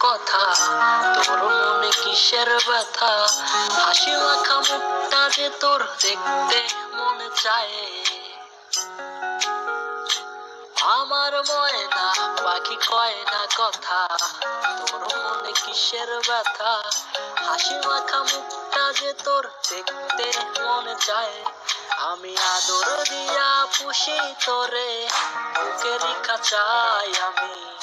কথা তোর মনে কিসের ব্যথা? হাসি মাখা মুখটা যে তোর দেখতে মনে চায়। আমার ময়না পাখি কয় না কথা? তোর মনে কিসের ব্যথা? হাসি মাখা মুখটা যে তোর দেখতে মনে চায়। আমি আদর দিয়া পুষি তোরে, বুকে রেখা চাই আমি।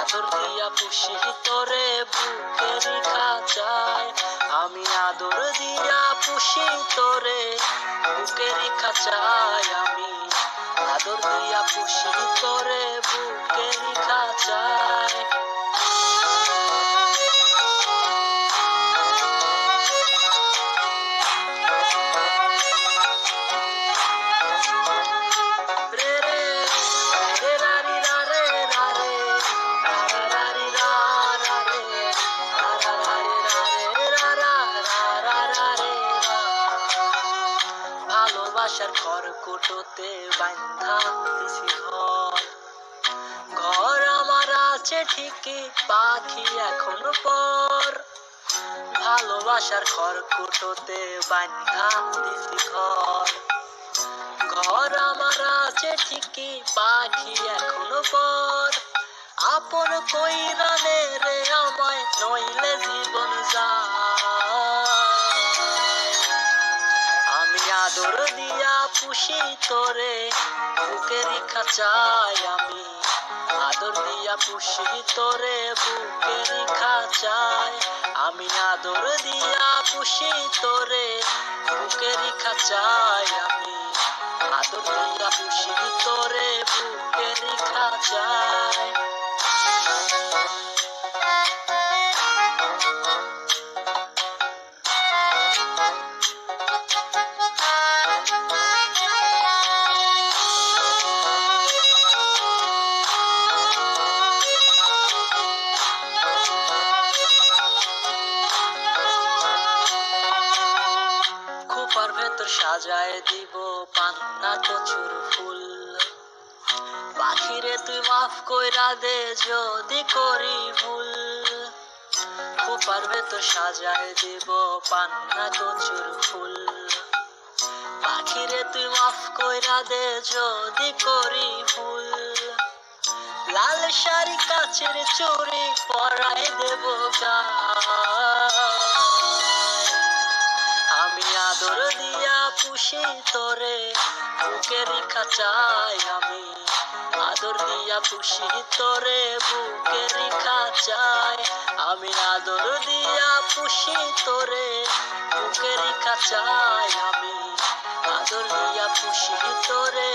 আদর দিয়া পুষি তোরে, বুকে রেখা চাই। আমি আদর দিয়া পুষি তোরে, বুকে রেখা চাই আমি। আদর দিয়া পুষি তোরে বুকে রেখা ভালোবাসার ঘর কুটোতে বান্ধা দিছি ঘর। ঘর আমার আছে ঠিকই, পাখি এখন পর। ভালোবাসার ঘর কুটোতে বান্ধা দিছি ঘর। ঘর আমার আছে ঠিকই, পাখি এখনও পর। আপন কই রানে রে আমায়, নইলে জীবন যায় পুষি তোরে বুকে রেখা চাই আমি। আদর দিয়া পুষি তোরে বুকে রেখা চাই। আমি আদর দিয়া পুষি তোরে বুকে রেখা চাই আমি। আদর দিয়া পুষি তোরে বুকে রেখা খোপার ভেতর সাজায় দিব পান্না কচুর ফুল। পাখিরে তুই মাফ কইরা দে যদি করি ভুল। খোপার ভেতর সাজায় দিব পান্না কচুর ফুল। পাখিরে তুই মাফ কইরা দে যদি করি ভুল। লাল শাড়ি কাছের চুরি পরাই দেব আমি আদর দিয়া পুষি তরে বুকেরই খাঁচাই আমি। আদর দিয়া পুষি তরে বুকেরই খাঁচাই আমি। আদর দিয়া পুষি তরে বুকেরই খাঁচাই আমি। আদর দিয়া পুষি তরে